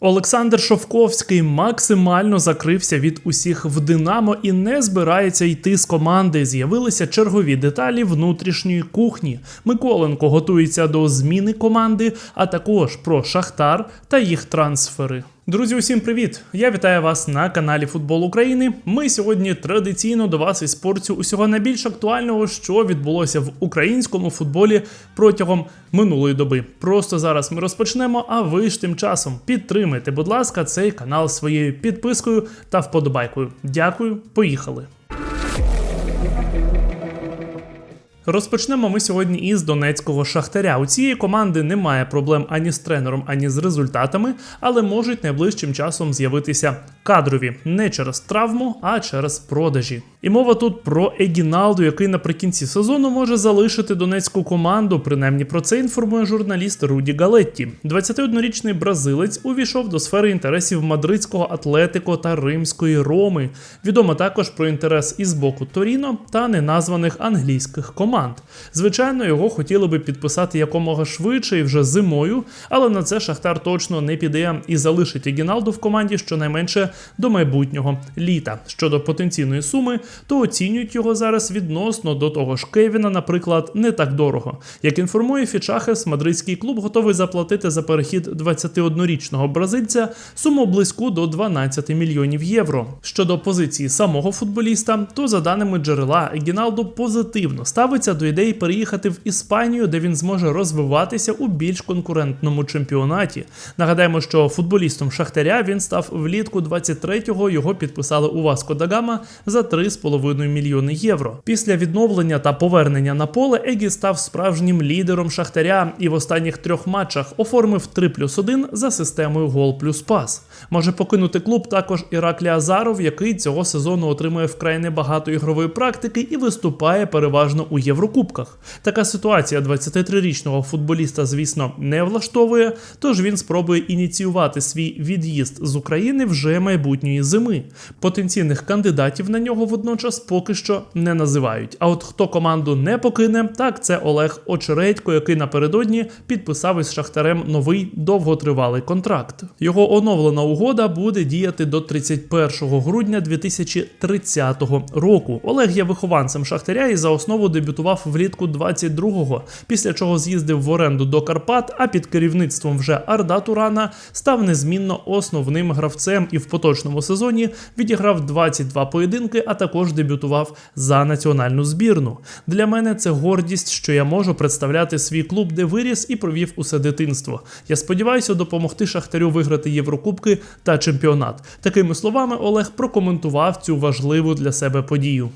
Олександр Шовковський максимально закрився від усіх в Динамо і не збирається йти з команди. З'явилися чергові деталі внутрішньої кухні. Миколенко готується до зміни команди, а також про Шахтар та їх трансфери. Друзі, усім привіт! Я вітаю вас на каналі Футбол України. Ми сьогодні традиційно до вас із порцю усього найбільш актуального, що відбулося в українському футболі протягом минулої доби. Просто зараз ми розпочнемо. А ви ж тим часом підтримайте, будь ласка, цей канал своєю підпискою та вподобайкою. Дякую, поїхали! Розпочнемо ми сьогодні із донецького шахтаря. У цієї команди немає проблем ані з тренером, ані з результатами, але можуть найближчим часом з'явитися кадрові не через травму, а через продажі. І мова тут про Егіналду, який наприкінці сезону може залишити донецьку команду. Принаймні про це інформує журналіст Руді Галетті. 21-річний бразилець увійшов до сфери інтересів мадридського Атлетико та Римської Роми. Відомо також про інтерес із боку Торіно та неназваних англійських команд. Звичайно, його хотіли би підписати якомога швидше і вже зимою, але на це Шахтар точно не піде і залишить Егіналду в команді щонайменше до майбутнього літа. Щодо потенційної суми, то оцінюють його зараз відносно до того ж Кевіна, наприклад, не так дорого. Як інформує Фічахес, мадридський клуб готовий заплатити за перехід 21-річного бразильця суму близьку до 12 мільйонів євро. Щодо позиції самого футболіста, то за даними джерела, Егіналду позитивно ставиться до ідеї переїхати в Іспанію, де він зможе розвиватися у більш конкурентному чемпіонаті. Нагадаємо, що футболістом Шахтаря він став влітку 23-го. Його підписали у Васко Дагама за 3,5 мільйони євро. Після відновлення та повернення на поле Егі став справжнім лідером Шахтаря і в останніх трьох матчах оформив 3 плюс 1 за системою гол плюс пас. Може покинути клуб також Іраклі Азаров, який цього сезону отримує вкрай небагато ігрової практики і виступає переважно у Єврокубках. Така ситуація 23-річного футболіста, звісно, не влаштовує, тож він спробує ініціювати свій від'їзд з України вже майбутньої зими. Потенційних кандидатів на нього водночас поки що не називають. А от хто команду не покине, так це Олег Очередько, який напередодні підписав із Шахтарем новий довготривалий контракт. Його оновлена угода буде діяти до 31 грудня 2030 року. Олег є вихованцем Шахтаря і за основу дебютував влітку 22-го, після чого з'їздив в оренду до Карпат, а під керівництвом вже Арда Турана став незмінно основним гравцем і в поточному сезоні відіграв 22 поєдинки, а також дебютував за національну збірну. Для мене це гордість, що я можу представляти свій клуб, де виріс і провів усе дитинство. Я сподіваюся допомогти Шахтарю виграти Єврокубки та чемпіонат. Такими словами Олег прокоментував цю важливу для себе подію.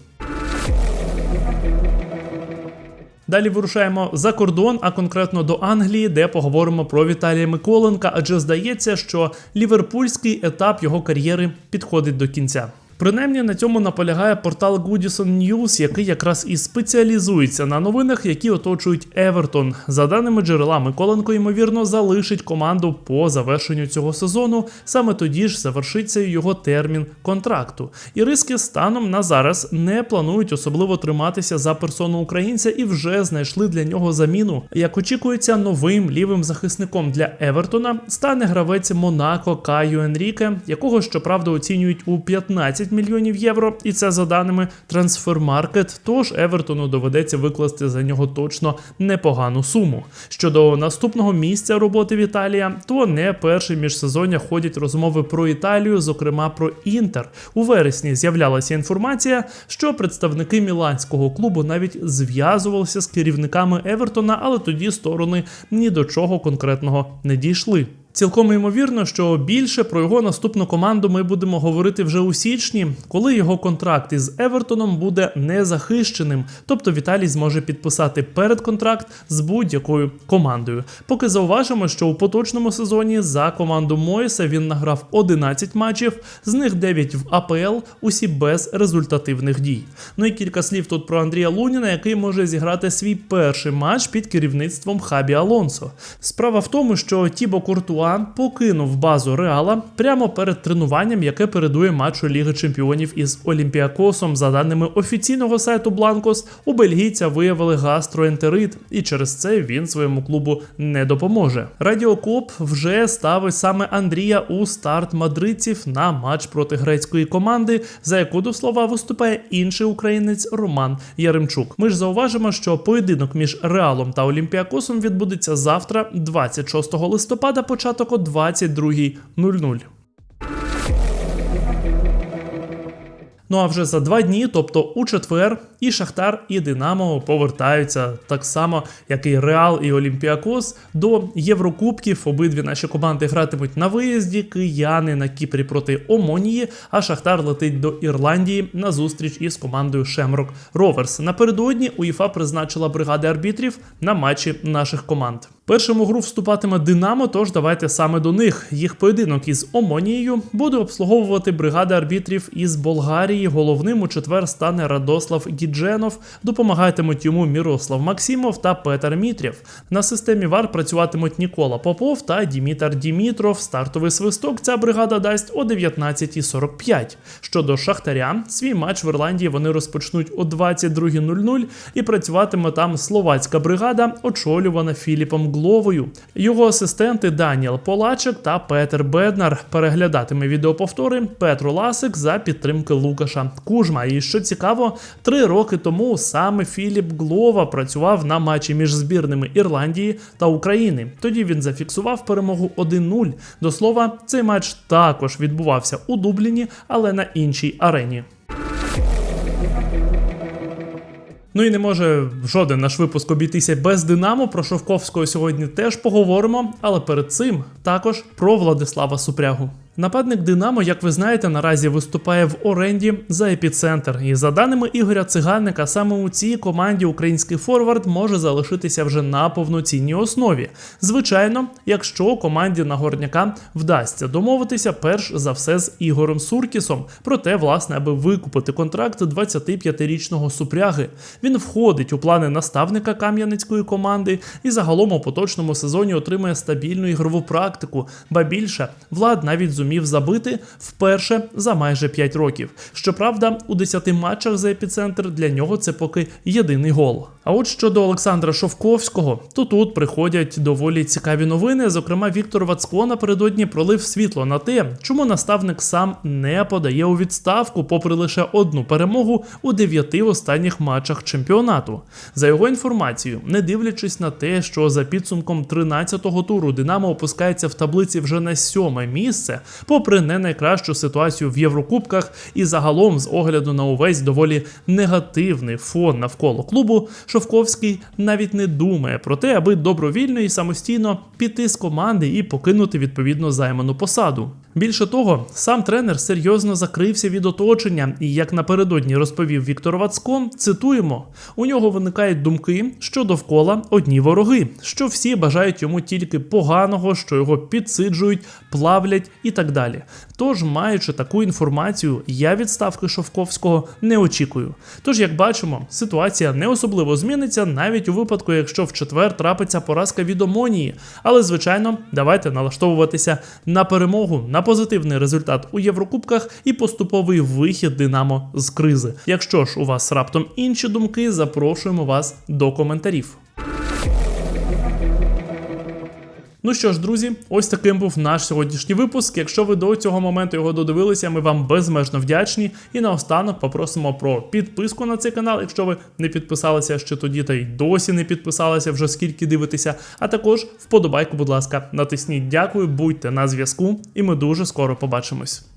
Далі вирушаємо за кордон, а конкретно до Англії, де поговоримо про Віталія Миколенка, адже здається, що ліверпульський етап його кар'єри підходить до кінця. Принаймні на цьому наполягає портал Goodison News, який якраз і спеціалізується на новинах, які оточують Евертон. За даними джерела, Миколенко ймовірно залишить команду по завершенню цього сезону. Саме тоді ж завершиться його термін контракту. І риски станом на зараз не планують особливо триматися за персону українця і вже знайшли для нього заміну. Як очікується, новим лівим захисником для Евертона стане гравець Монако Каю Енріке, якого щоправда оцінюють у 15 мільйонів євро, і це за даними Трансфермаркет. Тож Евертону доведеться викласти за нього точно непогану суму. Щодо наступного місця роботи Віталія, то не перший міжсезоння ходять розмови про Італію, зокрема про Інтер. У вересні з'являлася інформація, що представники міланського клубу навіть зв'язувалися з керівниками Евертона, але тоді сторони ні до чого конкретного не дійшли. Цілком ймовірно, що більше про його наступну команду ми будемо говорити вже у січні, коли його контракт із Евертоном буде незахищеним, тобто Віталій зможе підписати передконтракт з будь-якою командою. Поки зауважимо, що у поточному сезоні за команду Моїса він награв 11 матчів, з них 9 в АПЛ, усі без результативних дій. Ну і кілька слів тут про Андрія Луніна, який може зіграти свій перший матч під керівництвом Хабі Алонсо. Справа в тому, що Тібо Куртуа Куртуа покинув базу Реала прямо перед тренуванням, яке передує матчу Ліги Чемпіонів із Олімпіакосом. За даними офіційного сайту Бланкос, у бельгійця виявили гастроентерит, і через це він своєму клубу не допоможе. Радіокоп вже ставить саме Андрія у старт мадридців на матч проти грецької команди, за яку до слова виступає інший українець Роман Яремчук. Ми ж зауважимо, що поєдинок між Реалом та Олімпіакосом відбудеться завтра, 26 листопада, початок о 22.00. Ну а вже за два дні, тобто у четвер, і Шахтар, і Динамо повертаються так само, як і Реал і Олімпіакос до Єврокубків. Обидві наші команди гратимуть на виїзді, кияни на Кіпрі проти Омонії, а Шахтар летить до Ірландії на зустріч із командою Шемрок Роверс. Напередодні УЄФА призначила бригади арбітрів на матчі наших команд. Першим у гру вступатиме Динамо, тож давайте саме до них. Їх поєдинок із Омонією буде обслуговувати бригада арбітрів із Болгарії. Головним у четвер стане Радослав Гідженов. Допомагатимуть йому Мірослав Максимов та Петер Мітрєв. На системі ВАР працюватимуть Нікола Попов та Дімітар Дімітров. Стартовий свисток ця бригада дасть о 19.45. Щодо Шахтаря, свій матч в Ірландії вони розпочнуть о 22.00 і працюватиме там словацька бригада, очолювана Філіпом Гловою. Його асистенти Даніел Полачек та Петер Беднар. Переглядатиме відеоповтори Петро Ласик за підтримки Лукаша Кужма. І що цікаво, три роки тому саме Філіп Глова працював на матчі між збірними Ірландії та України. Тоді він зафіксував перемогу 1-0. До слова, цей матч також відбувався у Дубліні, але на іншій арені. Ну і не може жоден наш випуск обійтися без Динамо. Про Шовковського сьогодні теж поговоримо, але перед цим також про Владислава Супрягу. Нападник Динамо, як ви знаєте, наразі виступає в оренді за епіцентр. І за даними Ігоря Циганника, саме у цій команді український форвард може залишитися вже на повноцінній основі. Звичайно, якщо команді Нагорняка вдасться домовитися перш за все з Ігорем Суркісом. Проте, власне, аби викупити контракт 25-річного супряги. Він входить у плани наставника кам'янецької команди і загалом у поточному сезоні отримує стабільну ігрову практику, ба більше влад навіть зумів забити вперше за майже 5 років. Щоправда, у 10 матчах за епіцентр для нього це поки єдиний гол. А от щодо Олександра Шовковського, то тут приходять доволі цікаві новини. Зокрема, Віктор Вацко напередодні пролив світло на те, чому наставник сам не подає у відставку, попри лише одну перемогу у дев'яти останніх матчах чемпіонату. За його інформацією, не дивлячись на те, що за підсумком 13-го туру Динамо опускається в таблиці вже на сьоме місце, попри не найкращу ситуацію в Єврокубках і загалом з огляду на увесь доволі негативний фон навколо клубу, Шовковський навіть не думає про те, аби добровільно і самостійно піти з команди і покинути відповідно займану посаду. Більше того, сам тренер серйозно закрився від оточення, і як напередодні розповів Віктор Вацко, цитуємо: у нього виникають думки, що довкола одні вороги, що всі бажають йому тільки поганого, що його підсиджують, плавлять і так далі. Тож, маючи таку інформацію, я відставки Шовковського не очікую. Тож, як бачимо, ситуація не особливо зміниться навіть у випадку, якщо в четвер трапиться поразка від Омонії. Але, звичайно, давайте налаштовуватися на перемогу, на позитивний результат у Єврокубках і поступовий вихід Динамо з кризи. Якщо ж у вас раптом інші думки, запрошуємо вас до коментарів. Ну що ж, друзі, ось таким був наш сьогоднішній випуск. Якщо ви до цього моменту його додивилися, ми вам безмежно вдячні. І наостанок попросимо про підписку на цей канал, якщо ви не підписалися ще тоді, та й досі не підписалися, вже скільки дивитеся. А також вподобайку, будь ласка, натисніть. Дякую, будьте на зв'язку, і ми дуже скоро побачимось.